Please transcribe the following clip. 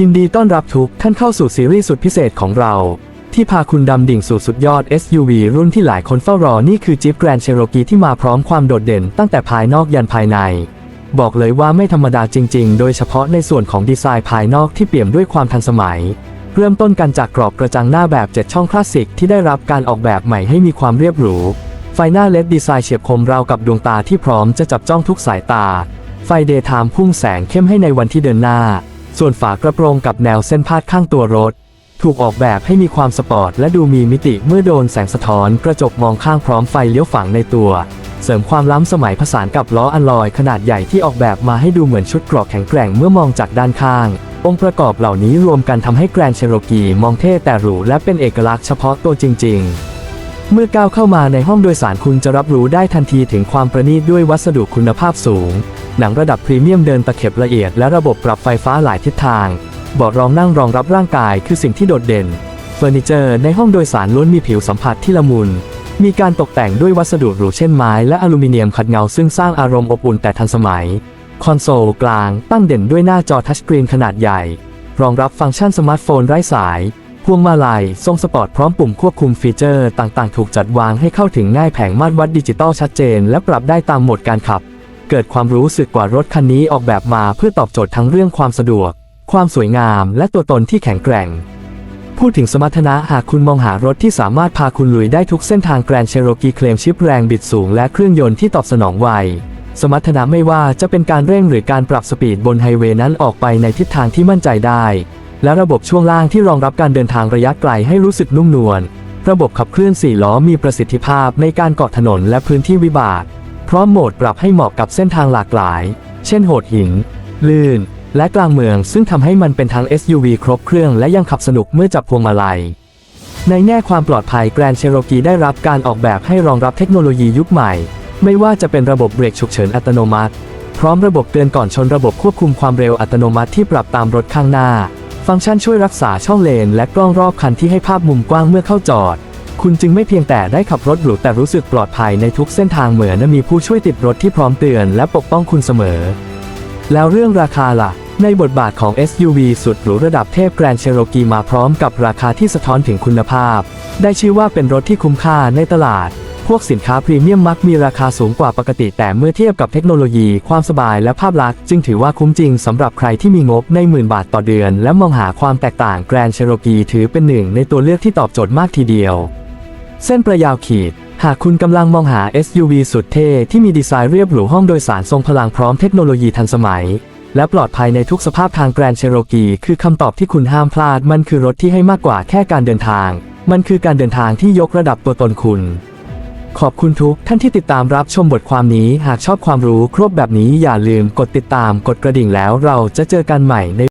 ยินดีต้อนรับทุกท่านเข้าสู่ซีรีส์สุดพิเศษของเรา ที่พาคุณดำดิ่งสู่สุดยอด SUV รุ่นที่หลายคนเฝ้ารอ นี่คือ Jeep Grand Cherokee ที่มาพร้อมความโดดเด่นตั้งแต่ภายนอกยันภายใน บอกเลยว่าไม่ธรรมดาจริง ๆ โดยเฉพาะในส่วนของดีไซน์ภายนอกที่เปี่ยมด้วยความทันสมัย เริ่มต้นกันจากกรอบกระจังหน้าแบบ 7 ช่องคลาสสิกที่ได้รับการออกแบบใหม่ให้มีความเรียบหรู ไฟหน้าเลดดีไซน์เฉียบคมราวกับดวงตาที่พร้อมจะจับจ้องทุกสายตา ไฟเดย์ไทม์พุ่งแสงเข้มให้ในวันที่เดินหน้า ส่วนฝากระโปรงกับแนวเส้นพาดข้างตัวรถ ถูกออกแบบให้มีความสปอร์ตและดูมีมิติเมื่อโดนแสงสะท้อนกระจกมองข้างพร้อมไฟเลี้ยวฝังในตัว เสริมความล้ำสมัยผสานกับล้ออัลลอยขนาดใหญ่ที่ออกแบบมาให้ดูเหมือนชุดเกรอกแข็งแกร่งเมื่อมองจากด้านข้าง องค์ประกอบเหล่านี้รวมกันทำให้แกรนเชโรกีมองเท่แต่หรูและเป็นเอกลักษณ์เฉพาะตัวจริง ๆเมื่อก้าวเข้ามาในห้องโดยสารคุณจะรับรู้ได้ทันทีถึงความประณีตด้วยวัสดุคุณภาพสูง หนังระดับพรีเมียมเดินตะเข็บละเอียดและระบบปรับไฟฟ้าหลายทิศทางเบาะรองนั่งรองรับร่างกายคือสิ่งที่โดดเด่น เฟอร์นิเจอร์ในห้องโดยสารล้วนมีผิวสัมผัสที่ละมุน มีการตกแต่งด้วยวัสดุหรูเช่นไม้และอลูมิเนียมขัดเงาซึ่งสร้างอารมณ์อบอุ่นแต่ทันสมัย คอนโซลกลางตั้งเด่นด้วยหน้าจอทัชสกรีนขนาดใหญ่ รองรับฟังก์ชันสมาร์ทโฟนไร้สาย พวงมาลัย ทรงสปอร์ตพร้อมปุ่มควบคุมฟีเจอร์ ต่างๆ ถูกจัดวางให้เข้าถึงง่ายแผงมาตรวัดดิจิตอลชัดเจน และปรับได้ตามโหมดการขับ เกิดความรู้สึกกว่ารถคันนี้ออกแบบมาเพื่อตอบโจทย์ทั้งเรื่องความสะดวก ความสวยงามและตัวตนที่แข็งแกร่ง พูดถึงสมรรถนะหากคุณมองหารถที่สามารถพาคุณลุยได้ทุกเส้นทางแกรนเชโรกีเคลมชิปแรงบิดสูงและเครื่องยนต์ที่ตอบสนองไวสมรรถนะไม่ว่าจะเป็นการเร่งหรือการปรับสปีดบนไฮเวย์นั้นออกไปในทิศทางที่มั่นใจได้ และระบบช่วงล่างที่รองรับการเดินทางระยะไกลให้รู้สึกนุ่มนวลระบบขับเคลื่อน4ล้อมีประสิทธิภาพในการเกาะถนนและพื้นที่วิบาก พร้อมโหมดปรับให้เหมาะกับเส้นทางหลากหลาย เช่นโหดหิน ลื่น และกลางเมืองซึ่งทำให้มันเป็นทั้ง SUV ครบเครื่องและยังขับสนุกเมื่อจับพวงมาลัย ในแง่ความปลอดภัยแกรนเชโรกีได้รับการออกแบบให้รองรับเทคโนโลยียุคใหม่ ไม่ว่าจะเป็นระบบเบรกฉุกเฉินอัตโนมัติ พร้อมระบบเตือนก่อนชนระบบควบคุมความเร็วอัตโนมัติที่ปรับตามรถข้างหน้า ฟังก์ชันช่วยรักษาช่องเลน และกล้องรอบคันที่ให้ภาพมุมกว้างเมื่อเข้าจอด คุณจึงไม่เพียงแต่ได้ขับรถหรูแต่รู้สึกปลอดภัยในทุกเส้นทางเหมือนมีผู้ช่วยติดรถที่พร้อมเตือนและปกป้องคุณเสมอ แล้วเรื่องราคาล่ะ ในบทบาทของ SUV สุดหรูระดับเทพแกรนเชโรกีมาพร้อมกับราคาที่สะท้อนถึงคุณภาพ ได้ชื่อว่าเป็นรถที่คุ้มค่าในตลาด พวกสินค้าพรีเมียมมักมีราคาสูงกว่าปกติ แต่เมื่อเทียบกับเทคโนโลยี ความสบายและภาพลักษณ์จึงถือว่าคุ้มจริงสำหรับใครที่มีงบในหมื่นบาทต่อเดือน และมองหาความแตกต่างแกรนเชโรกีถือเป็นหนึ่งในตัวเลือกที่ตอบโจทย์มากทีเดียว เส้นประยาวขีด หากคุณกำลังมองหา SUV สุดเท่ที่มีดีไซน์เรียบหรูห้องโดยสารทรงพลังพร้อมเทคโนโลยีทันสมัย และปลอดภัยในทุกสภาพทางแกรนเชโรกี คือคำตอบที่คุณห้ามพลาด มันคือรถที่ให้มากกว่าแค่การเดินทาง มันคือการเดินทางที่ยกระดับตัวตนคุณ ขอบคุณทุกท่านที่ติดตามรับชมบทความนี้ หากชอบความรู้ครบแบบนี้อย่าลืมกดติดตามกดกระดิ่งแล้วเราจะเจอกันใหม่ใน